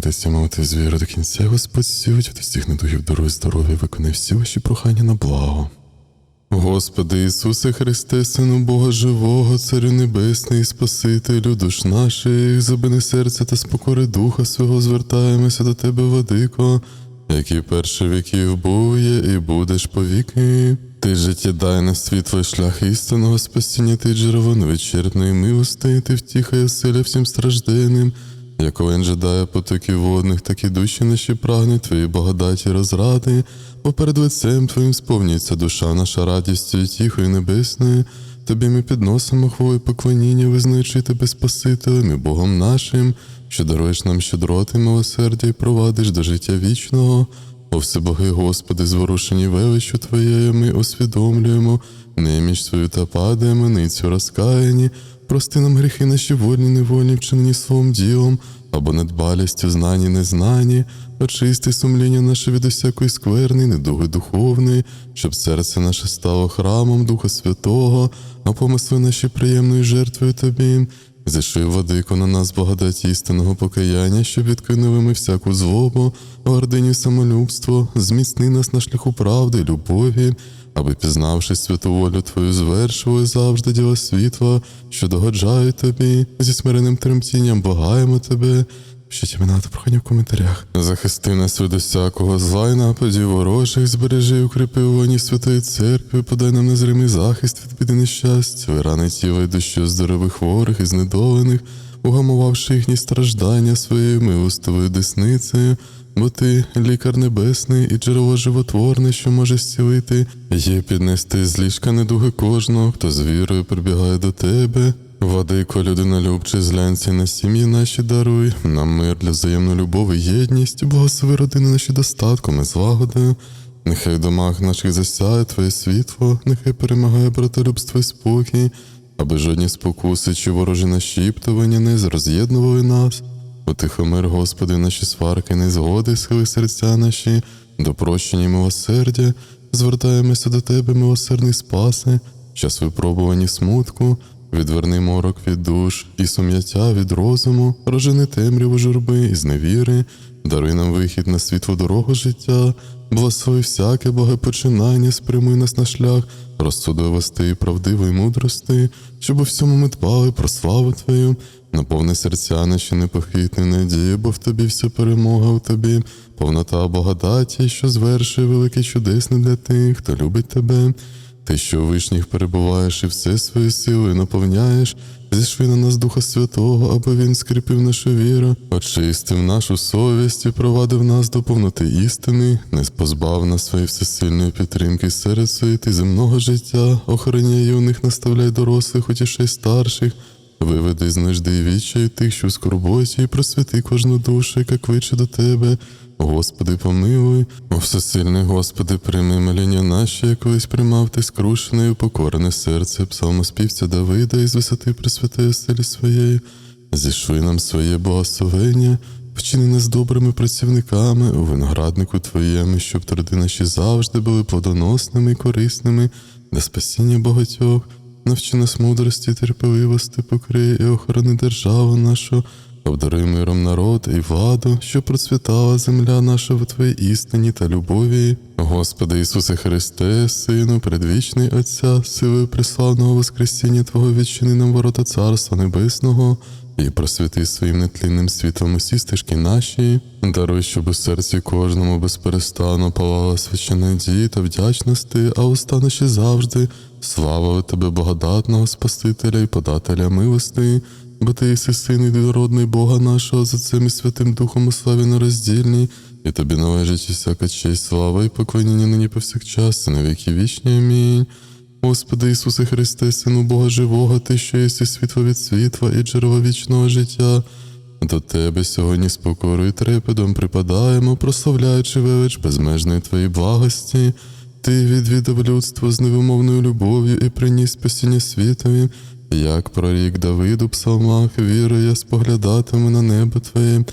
намагатися мати з віри до кінця, Господь сілить від усіх недугів дороги здоров'я, виконай всі ваші прохання на благо. Господи Ісусе Христе, Сину Бога Живого, Царю Небесний, Спасителю душ наших, забини серця та спокори Духа свого, звертаємося до Тебе, Владико, який перший віків був є і будеш повіки. Ти життєдайне світло шлях істинного спасіння, ти джерело невичерпної милости, ти втіха і оселя всім стражденним. Як овен жадає потоків водних, так і душі наші прагне Твої благодаті розради, бо перед лицем Твоїм сповнюється душа наша радістю і тіхою небесною. Тобі ми підносимо хвою поклоніння, визнаючи тебе Спасителем і Богом нашим, що даруєш нам щедроти, милосердя і провадиш до життя вічного. О всебоги, Господи, зворушені величу Твоєю, ми усвідомлюємо, неміч свою та падаємо, ницю розкаяні, прости нам гріхи наші вольні, невольні, вчинені словом ділом, або недбалістю, знані, незнані, очисти сумління наше від усякої скверни, недуги духовної, щоб серце наше стало храмом Духа Святого, а помисли наші приємною жертвою Тобі. Зашив владико на нас благодать істинного покаяння, щоб відкинули ми всяку злобу, гординю, самолюбство, зміцни нас на шляху правди, любові, аби, пізнавши святу волю Твою, звершували завжди діла світла, що догоджають тобі, зі смиренним тремтінням благаємо тебе. Пишіть імена та прохання в коментарях. Захисти нас від усякого зла й нападів ворожих, збережи і укріпи воні святої церкви, подай нам незримий захист від біди нещастя, рани тіла й душі здорових хворих і знедолених, угамувавши їхні страждання своєю милостивою десницею, бо ти лікар небесний і джерело животворне, що може зцілити, є піднести з ліжка недуги кожного, хто з вірою прибігає до тебе. Владико, людинолюбчий, зглянься на сім'ї наші даруй, нам мир для взаємної любові, і єдність, благослови родини наші достатком і злагодою. Нехай в домах наших засяє Твоє світло, нехай перемагає братолюбство і спокій, аби жодні спокуси чи ворожі нашіптування не роз'єднували нас. Утихомир, Господи, наші сварки, незгоди, схили серця наші, до прощення і милосердя, звертаємося до Тебе, милосердний спаси, час випробувані смутку, відверни морок від душ і сум'яття від розуму, рожени темряву журби і зневіри, даруй нам вихід на світлу дорогу життя, благослови всяке богопочинання, спрямуй нас на шлях, розсудовий і правдивої мудрости, щоб у всьому ми дбали про славу Твою, наповни серця наші непохитні надії, бо в тобі вся перемога в тобі, повнота благодаті, що звершує велике чудесне для тих, хто любить тебе. Ти, що у вишніх перебуваєш і все свої сили наповняєш, зійшли на нас Духа Святого, аби Він скріпив нашу віру, очистив нашу совість і провадив нас до повноти істини, не позбав нас своєї всесильної підтримки серед суєти земного життя, охороняй юних, наставляй дорослих, утішай старших, виведи з нужди і тих, що в скорботі, і просвіти кожну душу, яка кличе до тебе. Господи, помилуй, о всесильний Господи, прийми моління наші, як колись приймав ти скрушене і упокорене серце, псалмоспівця Давида із висоти присвятої селі своєї, зішли нам своє благословення, вчини нас добрими працівниками у винограднику Твоєму, щоб труди наші завжди були плодоносними і корисними для спасіння багатьох, навчи нас мудрості, терпеливості, покрий і охорони державу нашу. Обдаруй миром народ і владу, що процвітала земля наша в Твоїй істині та любові. Господи Ісусе Христе, Сину, предвічний Отця, силою преславного Воскресіння Твого відчини нам ворота Царства Небесного і просвіти своїм нетлінним світлом усі стежки наші. Даруй, щоб у серці кожному безперестану палала свяща надії та вдячності, а уста завжди славили Тебе, благодатного Спасителя і подателя милости бо ти єси син єдинородний Бога нашого за цим і Святим Духом у славі нероздільній, і тобі належить всяка честь, слава і поклоніння нині повсякчас, і на віки вічні. Амінь. Господи Ісусе Христе, Сину Бога Живого, Ти, що єси світло від світла і джерело вічного життя. До Тебе сьогодні з покорою і трепетом припадаємо, прославляючи велич безмежної Твоєї благості. Ти відвідав людство з невимовною любов'ю і приніс спасіння світові, як прорік Давиду псалмах, вірою я споглядатиму на небо Твоє,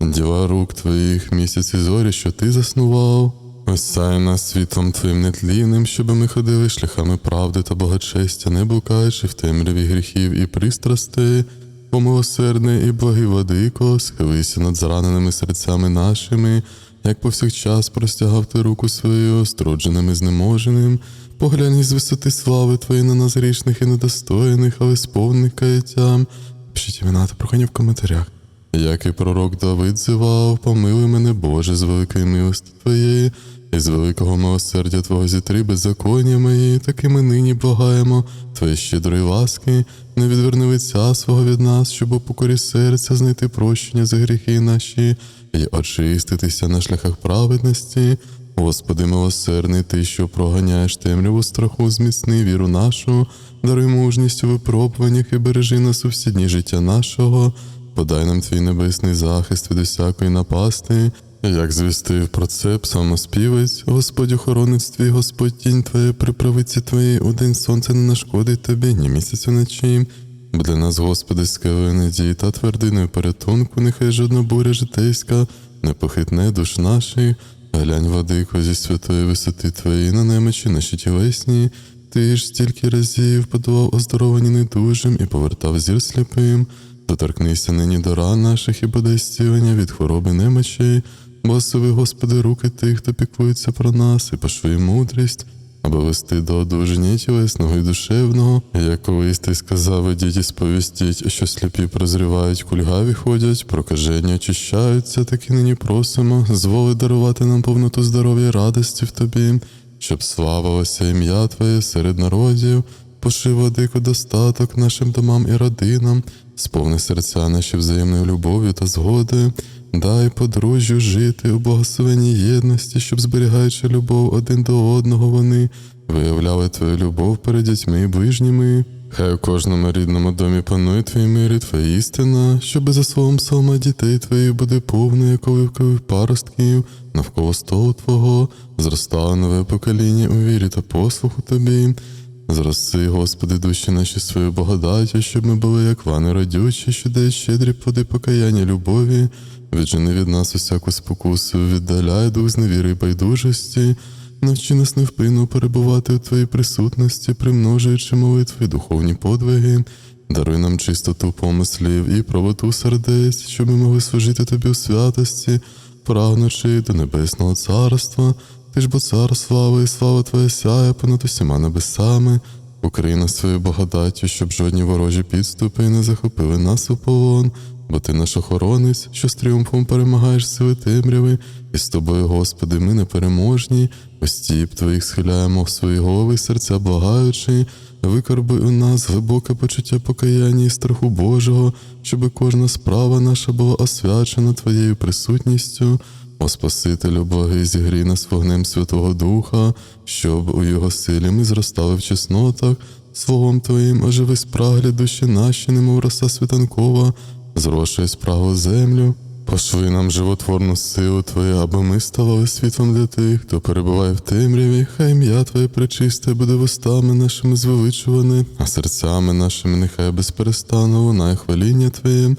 діла рук Твоїх, місяці зорі, що Ти заснував. Осяй нас світлом Твоїм нетлінним, щоб ми ходили шляхами правди та богочестя, не блукаючи в темряві гріхів і пристрастей, помилосердний і благий владико, схилися над зраненими серцями нашими, як повсякчас простягав ти руку свою, остродженим і знеможеним. Поглянь із висоти слави Твої на нас грішних і недостойних, але сповнених каяттям. Пишіть імена та прохання в коментарях. Як і пророк Давид зивав, помилуй мене, Боже, з великої милості Твоєї, і з великого милосердя Твого зітри беззаконня мої, так і ми нині благаємо, Твоєї щедрої ласки, не відверни лиця свого від нас, щоб у покорі серця знайти прощення за гріхи наші і очиститися на шляхах праведності. Господи, милосердний, Ти, що проганяєш темряву страху, зміцни віру нашу, даруй мужність у випробуваннях і бережи нас у всі дні життя нашого, подай нам твій небесний захист від усякої напасти, як звістив про це псалмоспівець, Господь охоронець твій, Господь тінь твоя, при правиці твоїй, у сонце не нашкодить тобі, ні місяцю ночі. Бо для нас, Господи, скелею надії та твердиною порятунку, нехай жодна буря житейська не похитне душ наших. Глянь, владико, зі святої висоти твоєї на немичі наші тілесні, ти ж стільки разів подавав оздоровлені недужим і повертав зір сліпим. Доторкнися нині до ран наших і подай зцілення від хвороби немочей, Благослови, Господи, руки тих, хто піклується про нас, і пошли мудрість, аби вести до одужання тілесного і душевного, як колись ти сказав, ідіть і сповістіть, що сліпі прозрівають, кульгаві ходять, прокажені очищаються, так і нині просимо, зволи дарувати нам повноту здоров'я і радості в тобі, щоб славилося ім'я Твоє серед народів, поши владико достаток нашим домам і родинам, сповни серця наші взаємною любов'ю та згодою. Дай подружжю жити у благословенній єдності, щоб зберігаючи любов один до одного, вони виявляли твою любов перед дітьми і ближніми. Хай у кожному рідному домі панує твій мир і твоя істина, щоби за словом псалма дітей твоїх буде повно, як паростків, навколо столу Твого, зростало нове покоління у вірі та послуху тобі. Зроси, Господи, душі наші свою благодаттю, щоб ми були, як вани родючі, що дають щедрі плоди покаяння любові, віджени від нас усяку спокусу, віддаляй дух з невіри байдужості, навчи нас невпинно перебувати у Твоїй присутності, примножуючи молитви, духовні подвиги. Даруй нам чистоту помислів і правоту сердець, щоб ми могли служити Тобі у святості, прагнучи до небесного царства. Ти ж бо цар слави, і слава Твоя сяє понад усіма небесами, укрий нас своєю благодаттю, щоб жодні ворожі підступи не захопили нас у полон, бо ти наш охоронець, що з тріумфом перемагаєш сили темряви, і з тобою, Господи, ми непереможні, остіп Твоїх схиляємо в свої голови, серця благаючи, викорби у нас глибоке почуття покаяння і страху Божого, щоби кожна справа наша була освячена Твоєю присутністю. О Спасителю благий зігрій нас вогнем Святого Духа, щоб у його силі ми зростали в чеснотах, Словом Твоїм оживи спраглі душі наші, немов роса світанкова, зрошує справу землю. Пошли нам животворну силу Твою, аби ми ставали світом для тих, хто перебуває в темряві, хай ім'я Твоє пречисте буде вустами нашими звеличуване, а серцями нашими нехай безперестану лунає хваління Твоє.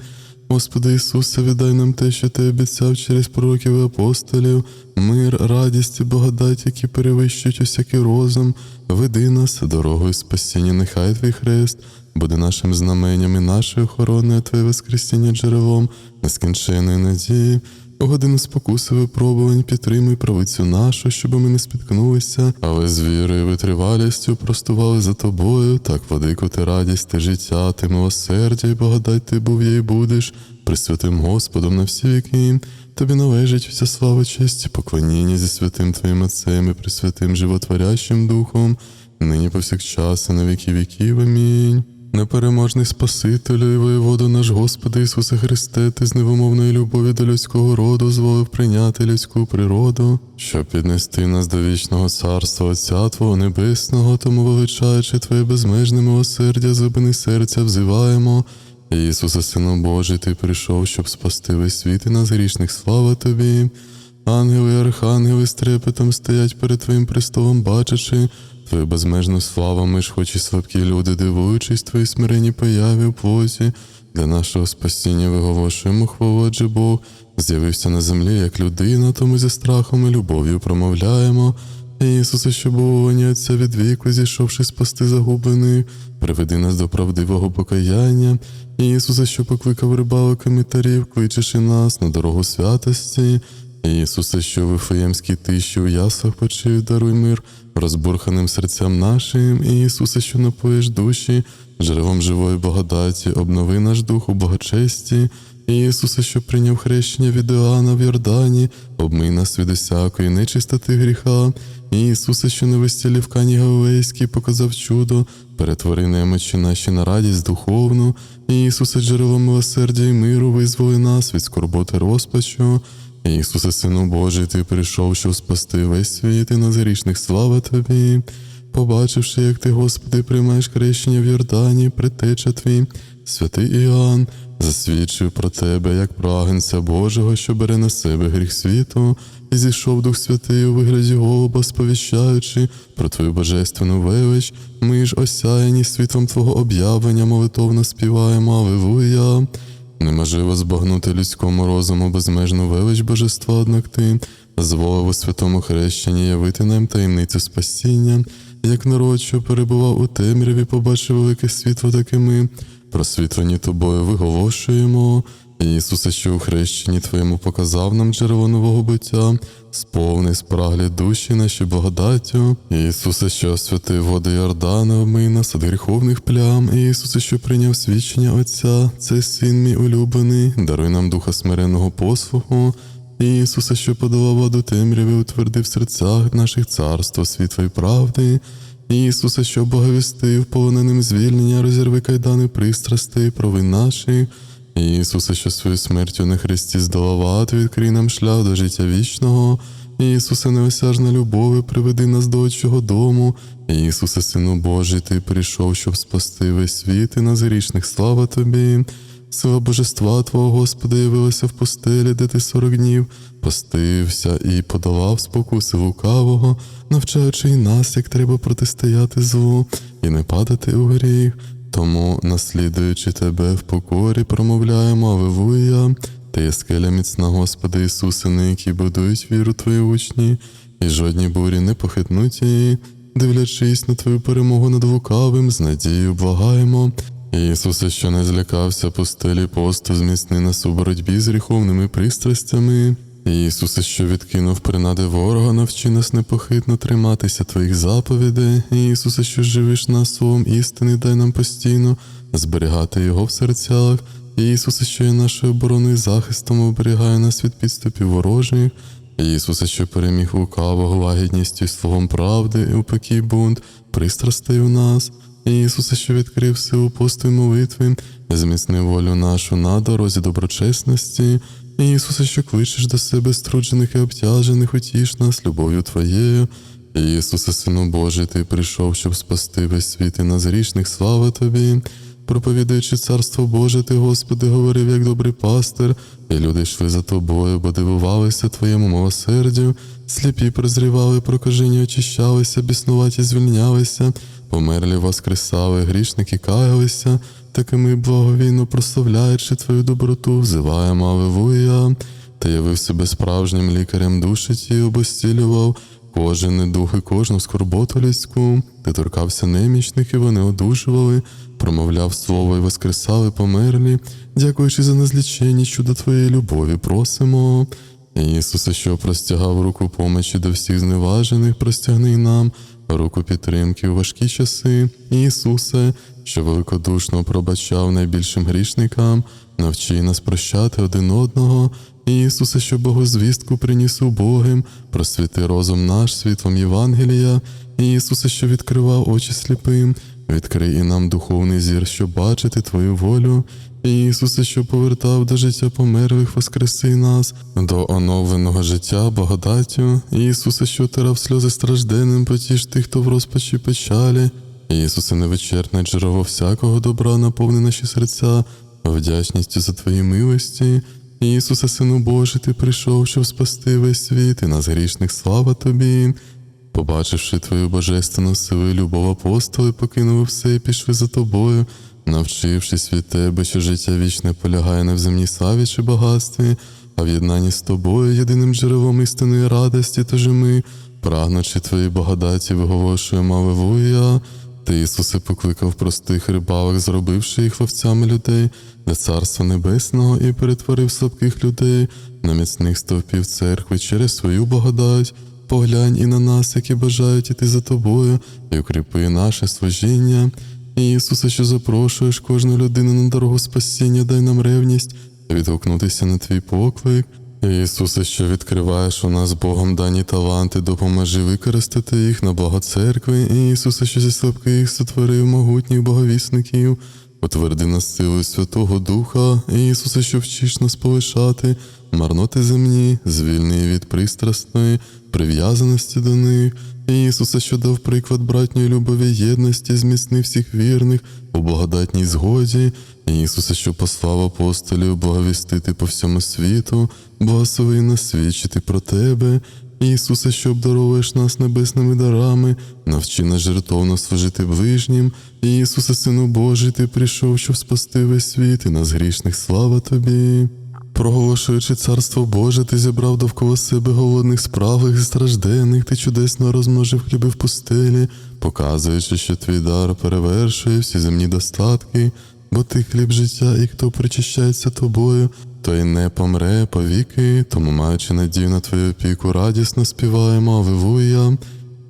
Господи Ісусе, віддай нам те, що Ти обіцяв через пророків і апостолів, мир, радість і благодать, які перевищують усякий розум, веди нас дорогою спасіння, нехай Твій хрест буде нашим знаменням і нашою охороною, Твоє воскресіння джерелом нескінченої надії. У годину спокуси випробувань підтримуй правицю нашу, щоб ми не спіткнулися, але з вірою витривалістю простували за тобою, так владико ти радість, ти життя, ти милосердя і благодать ти був є і будеш, присвятим Господом на всі віки. Тобі належить вся слава, честь поклоніння зі святим Твоїм Отцем і присвятим животворящим Духом, нині повсякчас і на віки віків. Амінь. Непереможний Спасителю і воєводу наш Господи Ісусе Христе, Ти з невимовної любові до людського роду зволив прийняти людську природу, щоб піднести нас до вічного царства Отця Твого Небесного, тому величаючи Твоє безмежне милосердя, зубини серця взиваємо. Ісусе, Сину Божий, Ти прийшов, щоб спасти весь світ і нас грішних, слава Тобі. Ангели і архангели з трепетом стоять перед Твоїм престолом, бачачи Твою безмежну славу, ми ж хоч і слабкі люди, дивуючись Твої смиренні появі у плоті, для нашого спасіння виголошуємо хвалу, адже Бог з'явився на землі як людина, тому зі страхом і любов'ю промовляємо. Ісусе, що був у Отця від віку, зійшовши спасти загублених, приведи нас до правдивого покаяння. Ісусе, що покликав рибалок і митарів, кличеши нас на дорогу святості. Ісусе, що в Вифлеємській тиші у яслах почив, даруй мир розбурханим серцям нашим. Ісусе, що напоїш душі, джерелом живої благодаті, обнови наш дух у благочесті. Ісусе, що прийняв хрещення від Іоанна в Йордані, обмий нас від усякої нечистоти гріха. Ісусе, що на весіллі в Кані Галилейській показав чудо, перетвори немочі наші на радість духовну. Ісусе, джерело милосердя і миру, визволи нас від скорботи розпачу. Ісусе, Сину Божий, Ти прийшов, щоб спасти весь світ і на грішних слава Тобі. Побачивши, як ти, Господи, приймаєш хрещення в Йордані, притеча твій, святий Іоанн, засвідчив про тебе, як прагнця Божого, що бере на себе гріх світу, і зійшов Дух Святий у вигляді голуба, сповіщаючи про твою божественну велич, ми ж осяяні світом Твого об'явлення, молитовно співаємо Аллилуйя. Неможливо збагнути людському розуму безмежну велич божества, однак ти зволив у святому хрещенні явити нам таємницю спасіння, як народ, що перебував у темряві, побачив велике світло, таке ми, просвітлені тобою, виголошуємо. Ісусе, що у хрещенні Твоєму показав нам джерело нового буття, сповни спраглі душі наші благодаттю. Ісусе, що освятив води Йордана, омий нас від гріховних плям. Ісусе, що прийняв свідчення Отця, це син мій улюблений, даруй нам духа смиренного послуху. Ісусе, що подавав воду темряви, утвердив в серцях наших царство світла і правди. Ісусе, що боговістив полоненим звільнення, розірви кайдани пристрастей, провин наших. Ісусе, що свою смертю на Христі здолав ад, відкрий нам шлях до життя вічного. Ісусе, неосяжна любові, приведи нас до Отчого дому. Ісусе, Сину Божий, Ти прийшов, щоб спасти весь світ і нас грішних. Слава Тобі. Сила божества Твого, Господи, явилася в пустелі, де ти сорок днів, постився і подолав спокуси лукавого, навчаючи й нас, як треба протистояти злу і не падати у гріх. Тому, наслідуючи тебе в покорі, промовляємо Аллилуйя. Ти є скеля міцна, Господи Ісусе, на якій будують віру Твої учні, і жодні бурі не похитнуть її, дивлячись на Твою перемогу над лукавим, з надією благаємо. Ісусе, що не злякався пустелі посту, зміцни нас у боротьбі з гріховними пристрастями. Ісусе, що відкинув принади ворога, навчи нас непохитно триматися Твоїх заповідей. Ісусе, що живиш нас словом істини, дай нам постійно зберігати Його в серцях. Ісусе, що є нашою обороною і захистом, оберігає нас від підступів ворожих. Ісусе, що переміг лукавого лагідністю і словом правди, і упекій бунт, пристрастей у нас. Ісусе, що відкрив силу посту й молитви, зміцни волю нашу на дорозі доброчесності. Ісусе, що кличеш до себе струджених і обтяжених, утіш нас любов'ю Твоєю. Ісусе, Сину Божий, Ти прийшов, щоб спасти весь світ і нас грішних, слава Тобі. Проповідаючи царство Боже, Ти, Господи, говорив, як добрий пастир, і люди йшли за тобою, бо дивувалися Твоєму милосердю, сліпі прозрівали, прокажені очищалися, біснуваті звільнялися, померлі воскресали, грішники каялися, такими благовійно прославляючи Твою доброту, взиваємо Аллилуйя. Ти явив себе справжнім лікарем душі ті, обостілював кожен недух і кожну скорботу людську. Ти торкався немічних, і вони одужували, промовляв слово і воскресали померлі, дякуючи за незліченні чудо Твоєї любові, просимо. Ісусе, що простягав руку помочі до всіх зневажених, простягни нам руку підтримки у важкі часи. Ісусе, що великодушно пробачав найбільшим грішникам, навчи нас прощати один одного. Ісусе, що Богозвістку приніс убогим, просвіти розум наш світлом Євангелія, Ісусе, що відкривав очі сліпим, відкрий і нам духовний зір, щоб бачити Твою волю. Ісусе, що повертав до життя померлих, воскреси нас, до оновленого життя, благодаттю. Ісусе, що тирав сльози стражденним, потіш тих, хто в розпачі печалі. Ісусе, невичерпне джерело всякого добра, наповни наші серця, вдячністю за Твої милості. Ісусе, Сину Божий, Ти прийшов, щоб спасти весь світ і нас грішних слава Тобі. Побачивши Твою божественну силу любов апостоли, покинули все і пішли за тобою, навчившись від тебе, що життя вічне полягає не в земній славі чи багатстві, а в єднанні з тобою, єдиним джерелом істинної радості, тож ми, прагнучи твої благодаті, виголошуємо Аллилуйя. Ти, Ісусе, покликав простих рибалок, зробивши їх ловцями людей для Царства Небесного і перетворив слабких людей на міцних стовпів церкви через свою благодать. Поглянь і на нас, які бажають іти за тобою, і укріпи наше служіння. Ісусе, що запрошуєш кожну людину на дорогу спасіння, дай нам ревність відгукнутися на твій поклик. Ісусе, що відкриваєш у нас Богом дані таланти, допоможи використати їх на благо церкви. Ісусе, що зі слабких сотворив могутніх боговісників, утверди нас силою Святого Духа, Ісусе, що вчиш нас повишати, марноти земні, звільни від пристрасної прив'язаності до них. І Ісусе, що дав приклад братньої любові єдності, зміцни всіх вірних у благодатній згоді. І Ісусе, що послав апостолів благовістити по всьому світу, благослови нас свідчити про Тебе. Ісусе, що обдаровуєш нас небесними дарами, навчи нас жертовно служити ближнім. Ісусе, Сину Божий, Ти прийшов, щоб спасти весь світ і нас грішних. Слава Тобі. Проголошуючи царство Боже, ти зібрав довкола себе голодних справах і стражденних, ти чудесно розмножив хліби в пустелі, показуючи, що твій дар перевершує всі земні достатки, бо ти хліб життя, і хто причащається тобою, той не помре повіки, тому, маючи надію на твою опіку, радісно співаємо Аллилуйя.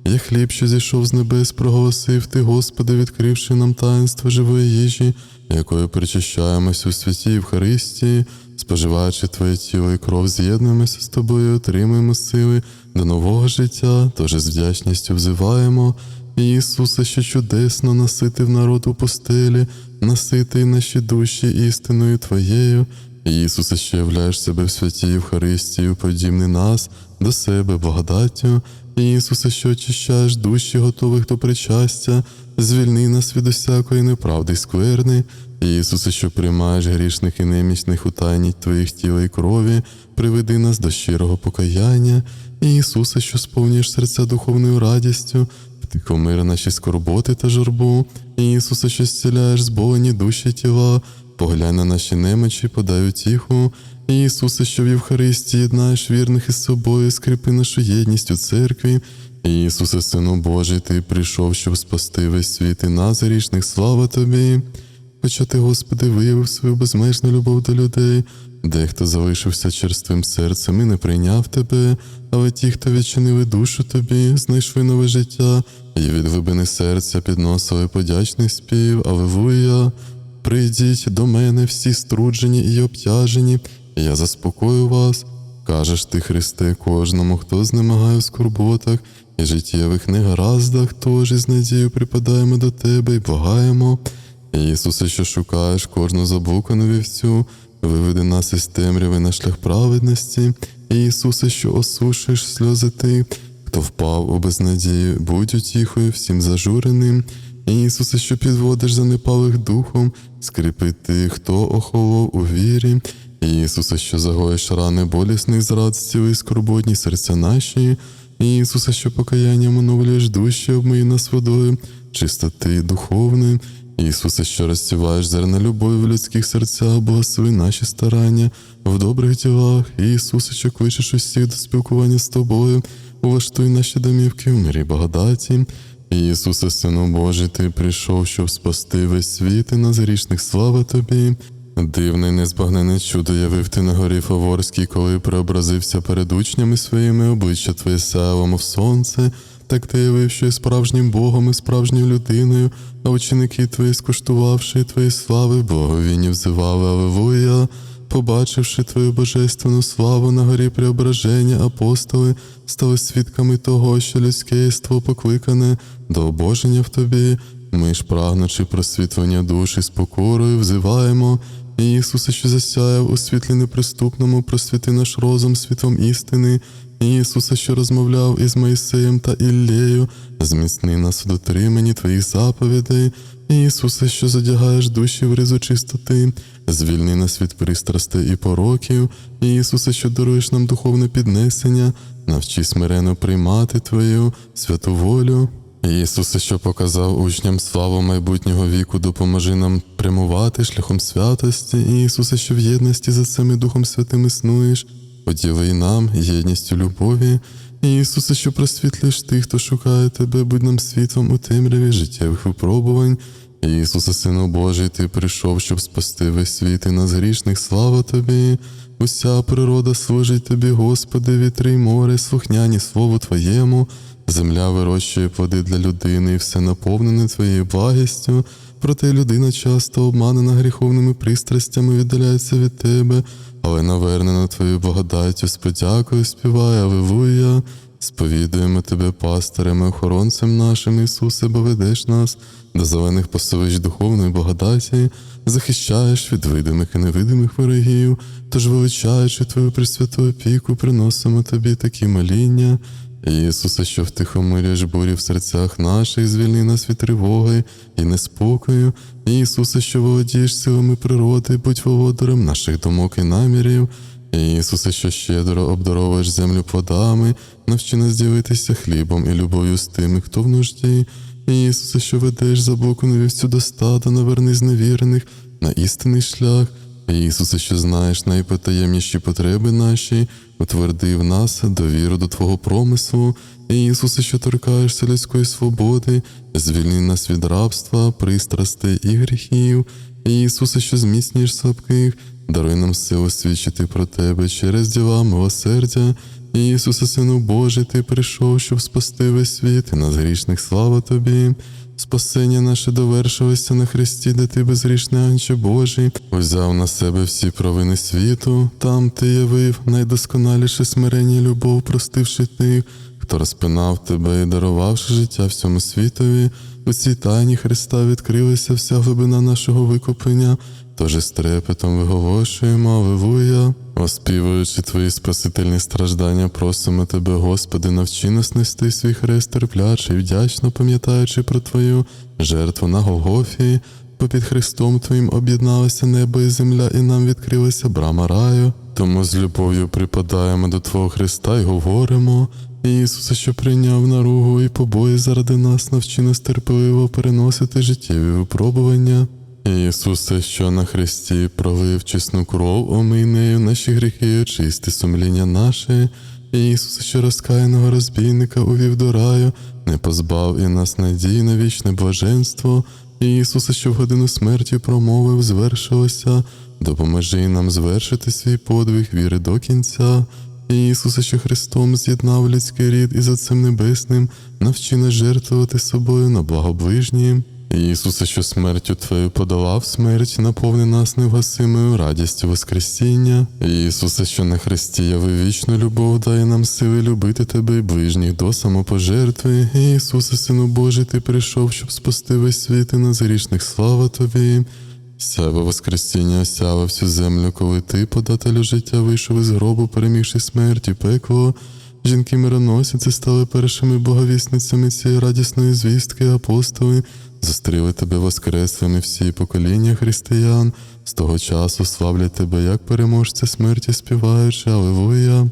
Я хліб, що зійшов з небес, проголосив ти, Господи, відкривши нам таїнство живої їжі, якою причащаємось у святій Євхаристії, споживаючи Твоє тіло і кров, з'єднуємося з тобою, отримуємо сили до нового життя, тож з вдячністю взиваємо. Ісусе, що чудесно наситив народ у постелі, наситий наші душі істиною Твоєю. Ісусе, що являєш себе в святій Євхаристії, подібний нас до себе благодаттю. Ісусе, що очищаєш душі, готових до причастя, звільни нас від усякої неправди й скверни. Ісусе, що приймаєш грішних і немічних у тайні Твоїх тіла і крові, приведи нас до щирого покаяння. Ісусе, що сповнюєш серця духовною радістю, втихомир наші скорботи та журбу. Ісусе, що зціляєш зболені душі тіла, поглянь на наші немочі, подай утіху. Ісусе, що в Євхаристії єднаєш вірних із собою, скріпи нашу єдність у церкві. Ісусе, Сину Божий, Ти прийшов, щоб спасти весь світ і нас грішних. Слава Тобі. Хоча ти, Господи, виявив свою безмежну любов до людей, дехто залишився черствим серцем і не прийняв тебе, але ті, хто відчинили душу тобі, знайшли нове життя, і від глибини серця підносили подячний спів, Аллилуйя. Прийдіть до мене всі струджені і обтяжені, і я заспокою вас. Кажеш ти, Христе, кожному, хто знемагає в скорботах і життєвих негараздах, тож із надією припадаємо до тебе і благаємо. Ісусе, що шукаєш кожну заблукану вівцю, виведи нас із темряви на шлях праведності, Ісусе, що осушиш сльози ти, хто впав у безнадію, будь утіхою всім зажуреним. Ісусе, що підводиш занепалих духом, скріпи тих, хто охолов у вірі. Ісусе, що загоїш рани болісних зрад, зціли скорботні серця наші. Ісусе, що покаянням оновлюєш душі, обмий нас водою, чистоти духовної. Ісусе, що розсіваєш зерна любові в людських серцях, благослови наші старання в добрих ділах. Ісусе, що кличеш усіх до спілкування з тобою, улаштуй наші домівки в мирі благодаті. Ісусе, Сину Божий, Ти прийшов, щоб спасти весь світ і нас грішних слава Тобі. Дивне, незбагнене чудо явив ти на горі Фаворській, коли преобразився перед учнями своїми обличчя Твоє сяяло, мов сонце, так ти явив, що є справжнім Богом і справжньою людиною, а ученики твої, скуштувавши твої слави, благовінні взивали Аллилуйя. Побачивши твою божественну славу на горі преображення, апостоли стали свідками того, що людське єство покликане до обоження в тобі. Ми ж, прагнучи просвітлення душі з покорою, взиваємо. Ісусе, що засяяв у світлі неприступному, просвіти наш розум світлом істини. Ісусе, що розмовляв із Моїсеєм та Іллею, зміцни нас у дотриманні Твоїх заповідей. Ісусе, що задягаєш душі в ризу чистоти, звільни нас від пристрастей і пороків. Ісусе, що даруєш нам духовне піднесення, навчи смирено приймати Твою святу волю. Ісусе, що показав учням славу майбутнього віку, допоможи нам прямувати шляхом святості. Ісусе, що в єдності за цим і Духом Святим існуєш, поділи нам єдністю любові. Ісусе, що просвітлиш тих, хто шукає тебе, будь нам світлом у темряві життєвих випробувань. Ісусе, Сину Божий, Ти прийшов, щоб спасти весь світ і нас грішних, слава Тобі. Уся природа служить Тобі, Господи, вітри море, слухняні Слову Твоєму. Земля вирощує плоди для людини, і все наповнене Твоєю благістю. Проте людина часто обманена гріховними пристрастями віддаляється від Тебе, але навернена Твоєю благодаттю з подякою співає Алилуя. Сповідуємо Тебе, пастирем і охоронцем нашим, Ісусе, бо ведеш нас до зелених пасовищ духовної благодаті, захищаєш від видимих і невидимих ворогів, тож величаючи Твою пресвяту опіку, приносимо Тобі такі моління. Ісусе, що втихомиряш бурі в серцях наших, звільни нас від тривоги і неспокою. Ісусе, що володієш силами природи, будь володарем наших думок і намірів. Ісусе, що щедро обдаровуєш землю плодами, навчи нас ділитися хлібом і любов'ю з тими, хто в нужді. Ісусе, що ведеш за боку невівцю до стада, наверни зневірених на істинний шлях. Ісусе, що знаєш найпотаємніші потреби наші, утверди в нас довіру до Твого промислу. Ісусе, що торкаєшся людської свободи, звільни нас від рабства, пристрастей і гріхів. Ісусе, що зміцнюєш слабких, даруй нам силу свідчити про Тебе через діла милосердя. Ісусе, Сину Божий, Ти прийшов, щоб спасти весь світ, і нас грішних слава Тобі. Спасення наше довершилося на Христі, де ти безгрішний Анче Божий, узяв на себе всі провини світу, там ти явив найдосконаліше смирення і любов, простивши тих, хто розпинав тебе і дарувавши життя всьому світові. У цій тайні Христа відкрилася вся глибина нашого викуплення, тож із трепетом виголошуємо Аллилуйя. Оспівуючи твої спасительні страждання, просимо тебе, Господи, навчи нас нести свій хрест терпляче і вдячно пам'ятаючи про Твою жертву на Голгофі, бо під Христом Твоїм об'єдналося небо і земля, і нам відкрилася брама раю. Тому з любов'ю припадаємо до Твого Христа і говоримо. Ісусе, що прийняв наругу і побої заради нас, навчи нас переносити життєві випробування. Ісусе, що на хресті пролив чесну кров, омий нею наші гріхи, і очисти сумління наше. Ісусе, що розкаяного розбійника увів до раю, не позбав і нас надії на вічне блаженство. Ісусе, що в годину смерті промовив, звершилося, допоможи нам звершити свій подвиг віри до кінця. Ісусе, що Христом з'єднав людський рід із Отцем Небесним, навчи нас жертвувати собою на благо ближнім. Ісусе, що смертю Твою подолав смерть, наповни нас невгасимою радістю Воскресіння. Ісусе, що на Христі явив вічну любов, дай нам сили любити Тебе і ближніх до самопожертви. Ісусе, Сину Божий, Ти прийшов, щоб спасти весь світ і нас грішних слава Тобі. Сява Воскресіння осява всю землю, коли ти, подателю життя, вийшов із гробу, перемігши смерть і пекло. Жінки мироносиці стали першими боговісницями цієї радісної звістки, апостоли, зустріли тебе воскреслими всі покоління християн, з того часу славлять тебе, як переможця смерті, співаючи, Аллилуйя.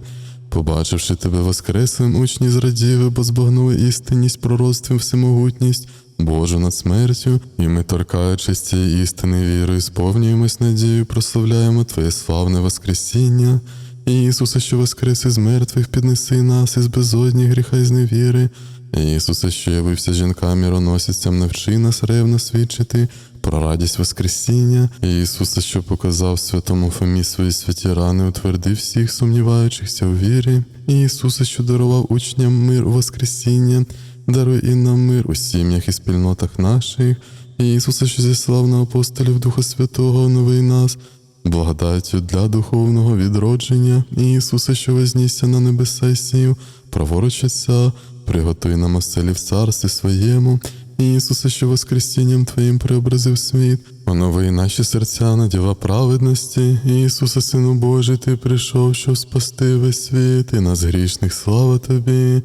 Побачивши тебе воскреслим, учні зраділи, бо збагнули істинність, пророцтвом всемогутність Божу над смертю, і ми, торкаючись цієї істини вірою, сповнюємось надією, прославляємо Твоє славне Воскресіння. Ісусе, що воскрес із мертвих, піднеси нас із безодні гріха й зневіри. Ісусе, що явився жінкам міроносицям, навчи нас ревно свідчити про радість Воскресіння. Ісусе, що показав святому Фомі свої святі рани, утвердив всіх сумніваючихся у вірі. Ісусе, що дарував учням мир Воскресіння, даруй і нам мир у сім'ях і спільнотах наших. Ісусе, що зіслав на апостолів Духа Святого, новий нас благодаттю для духовного відродження, Ісусе, що вознісся на небеса Отця, приготуй нам оселі в царстві своєму, Ісусе, що воскресінням Твоїм преобразив світ, онови наші серця на діла праведності, Ісусе, Сину Божий, Ти прийшов, щоб спасти весь світ, і нас грішних слава Тобі.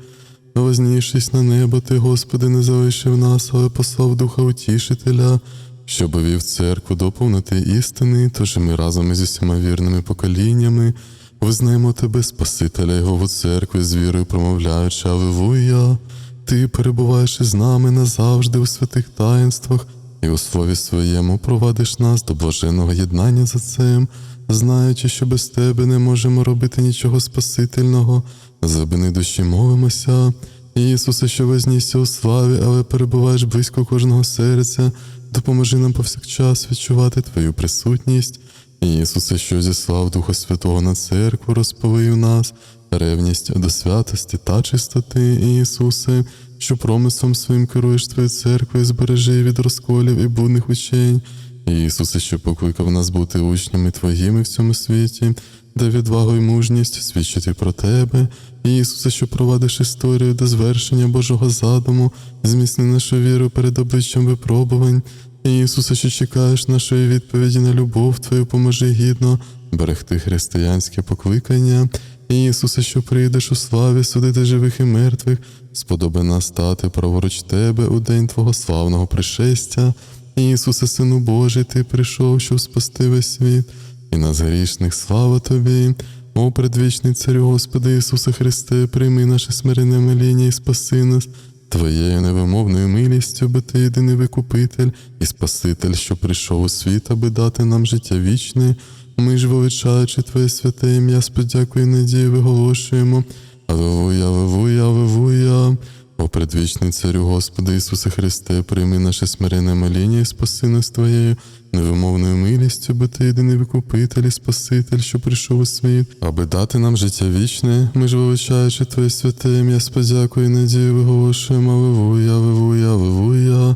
Вознісшись на небо, Ти, Господи, не залишив нас, але послав Духа Утішителя, щоб вів церкву до повноти істини, тож ми разом із усіма вірними поколіннями визнаємо Тебе, Спасителя Його церкві, з вірою промовляючи Аллилуйя. Ти перебуваєш із нами назавжди у святих таїнствах і у слові своєму провадиш нас до блаженного єднання з Отцем. знаючи, що без тебе не можемо робити нічого спасительного. За глибини душі молимося. Ісусе, що вознісся у славі, але перебуваєш близько кожного серця, допоможи нам повсякчас відчувати Твою присутність. Ісусе, що зіслав Духа Святого на церкву, розповив нас, ревність до святості та чистоти, Ісусе, що промислом своїм керуєш Твою церкву і збережи від розколів і будних учень. Ісусе, що покликав нас бути учнями Твоїми в цьому світі, дай відвагу й мужність свідчити про Тебе. Ісусе, що провадиш історію до звершення Божого задуму, зміцни нашу віру перед обличчям випробувань. Ісусе, що чекаєш нашої відповіді на любов Твою, поможи гідно берегти християнське покликання. Ісусе, що прийдеш у славі судити живих і мертвих, сподоби нас стати праворуч Тебе у день Твого славного пришестя. Ісусе, Сину Божий, Ти прийшов, щоб спасти весь світ, і нас грішних слава Тобі. О, предвічний Царю Господи Ісусе Христе, прийми наше смирене моління і спаси нас. Твоєю невимовною милістю, бо ти єдиний викупитель і Спаситель, що прийшов у світ, аби дати нам життя вічне. Ми ж, величаючи Твоє святе ім'я, з подякою і надією виголошуємо. Аллилуйя, Аллилуйя, Аллилуйя. О предвічний Царю Господи Ісусе Христе, прийми наше смирене моління і спаси нас Твоєю невимовною милістю, бо ти єдиний викупитель і Спаситель, що прийшов у світ, аби дати нам життя вічне. Ми ж величаючи Твоє святе ім'я, з подякою надією виголошуємо Аллилуйя, Аллилуйя, Аллилуйя.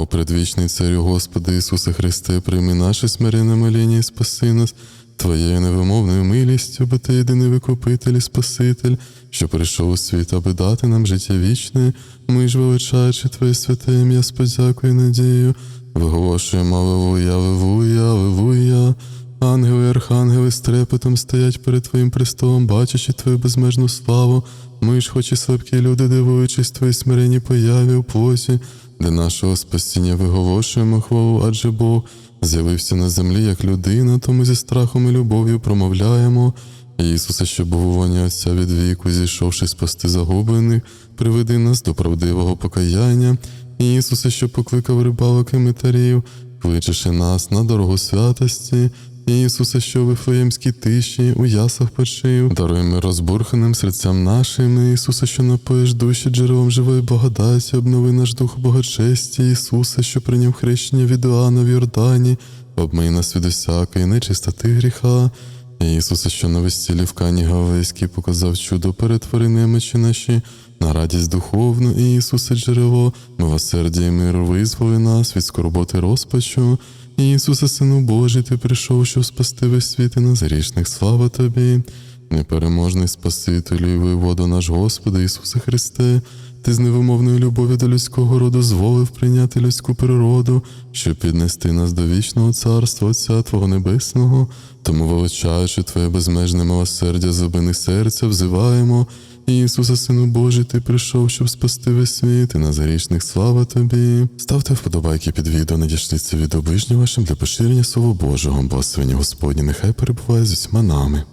О предвічний Царю Господи Ісусе Христе, прийми наше смирене моління і спаси нас. Твоєю невимовною милістю, бо ти єдиний викупитель і Спаситель, що прийшов у світ, аби дати нам життя вічне, ми ж величаючи Твоє святе ім'я з подякою надією, виголошуємо Аллилуйя, Аллилуйя, Аллилуйя. Ангели, архангели з трепетом стоять перед Твоїм престолом, бачачи Твою безмежну славу. Ми ж, хоч і слабкі люди, дивуючись Твоїй смиренній появі у плоті, для нашого спасіння виголошуємо хвалу, адже Бог з'явився на землі як людина, тому зі страхом і любов'ю промовляємо. Ісусе, що був Отця від віку, зійшовши спасти загублених, приведи нас до правдивого покаяння. Ісусе, що покликав рибалок і митарів, кличеши нас на дорогу святості. Ісусе, що в Вифлеємській тиші у ясах почив, даруй ми розбурханим серцям нашим, Ісусе, що напоїш душі джерелом живої благодаті, обнови наш дух благочесті, Ісусе, що прийняв хрещення від Іоанна в Йордані, обмий нас від усякої нечистоти гріха. Ісусе, що на весіллі в Кані Галилейській показав чудо перетвори немочі наші на радість духовну, Ісусе, джерело, милосердя і миру визволи нас від скорботи розпачу. Ісусе, Сину Божий, Ти прийшов, щоб спасти весь світ і нас грішних. Слава Тобі, непереможний Спасителю і виводу наш Господи Ісусе Христе, Ти з невимовною любов'ю до людського роду дозволив прийняти людську природу, щоб піднести нас до вічного царства Отця Твого Небесного, тому величаючи Твоє безмежне милосердя, зубини серця, взиваємо. Ісусе, Сину Божий, Ти прийшов, щоб спасти весь світ і нас грішних. Слава Тобі. Ставте вподобайки під відео, надішліться від оближнього вашим для поширення Слова Божого, благословення Господні, нехай перебуває з усіма нами.